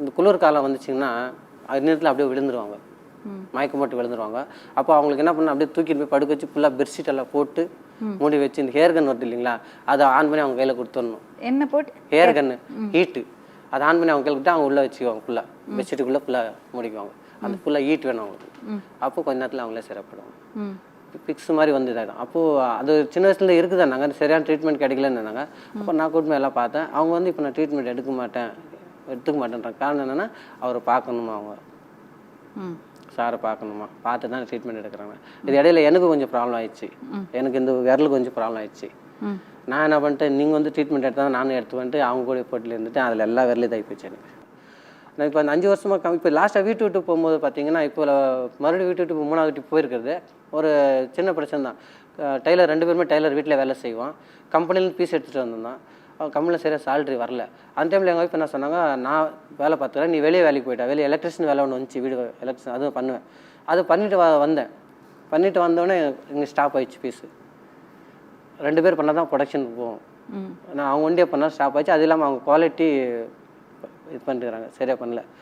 இந்த குளிர் காலம் வந்துச்சுங்கன்னா அது நேரத்தில் அப்படியே விழுந்துருவாங்க. மயக்கம் போட்டு விழுந்துருவாங்க. அப்போ அவங்களுக்கு என்ன பண்ண அப்படியே தூக்கிட்டு போய் படுக்க வச்சு ஃபுல்லாக பெட்ஷீட் எல்லாம் போட்டு மூடி வச்சு இந்த ஹேர் கன் வருது இல்லைங்களா? அதை ஆன் பண்ணி அவங்க கையில் கொடுத்துடணும். என்ன போட்டு? ஹேர் கன்னு ஹீட்டு அதை ஆன் பண்ணி அவங்க கையில் கொடுத்து அவங்க உள்ளே வச்சுக்குவாங்க ஃபுல்லாக பெட்ஷீட்டுக்குள்ளே ஃபுல்லாக மூடிக்குவாங்க. அந்த ஃபுல்லாக ஹீட் வேணும் அவங்களுக்கு. அப்போ கொஞ்ச நேரத்தில் அவங்களே சிறப்படும் ம். பிக்ஸ் மாதிரி வந்து இதாகிடும் அப்போது அது சின்ன வயசுல இருக்குதா? நாங்கள் சரியான ட்ரீட்மெண்ட் கிடைக்கலன்னு அப்போ நான் கூட்டு எல்லாம் பார்த்தேன். அவங்க வந்து இப்போ நான் ட்ரீட்மெண்ட் எடுக்க மாட்டேன். எடுத்துக்க மாட்டேன்றாங்க. காரணம் என்னென்னா அவரை பார்க்கணுமா அவங்க? சாரை பார்க்கணுமா? பார்த்து தான் ட்ரீட்மெண்ட் எடுக்கிறாங்க. இது இடையில எனக்கு கொஞ்சம் ப்ராப்ளம் ஆயிடுச்சு. எனக்கு இந்த விரல் கொஞ்சம் ப்ராப்ளம் ஆயிடுச்சு. நான் என்ன பண்ணிட்டேன் நீங்கள் வந்து ட்ரீட்மெண்ட் எடுத்தால் நானும் எடுத்து வந்துட்டு அவங்க கூட போட்டில் இருந்துட்டு அதில் எல்லா விரலையும் இதாகி போச்சு எனக்கு. நான் இப்போ அந்த அஞ்சு வருஷமாக கம் இப்போ லாஸ்ட்டாக வீட்டு விட்டு போகும்போது பார்த்தீங்கன்னா இப்போ மறுபடியும் வீட்டு விட்டு மூணாவது வீட்டுக்கு போயிருக்கிறது. ஒரு சின்ன பிரச்சனை தான். டெய்லர் ரெண்டு பேருமே டெய்லர் வீட்டில் வேலை செய்வோம். கம்பெனிலேருந்து பீஸ் எடுத்துகிட்டு வந்திருந்தான் கம்பெனியில் சரியாக சேலரி வரல. அந்த டைமில் எங்கள் ஒய்ஃப் என்ன சொன்னாங்க நான் வேலை பார்த்துக்கிறேன் நீ வெளியே வேலைக்கு போயிட்டா வெளியே எலக்ட்ரிஷியன் வேலை ஒன்று வந்துச்சு வீடு எலக்ட்ரிஷன் அதுவும் பண்ணுவேன். அது பண்ணிட்டு வ வந்தேன். பண்ணிட்டு வந்தோடனே இங்கே ஸ்டாப் ஆயிடுச்சு பீஸு ரெண்டு பேர் பண்ணால் தான் ப்ரொடக்ஷனுக்கு போவோம். ம். நான் அவங்க ஒண்டியே பண்ணால் ஸ்டாப் ஆச்சு அது இல்லாமல் அவங்க குவாலிட்டி இது பண்ணிட்டுருக்காங்க சரியாக பண்ணல.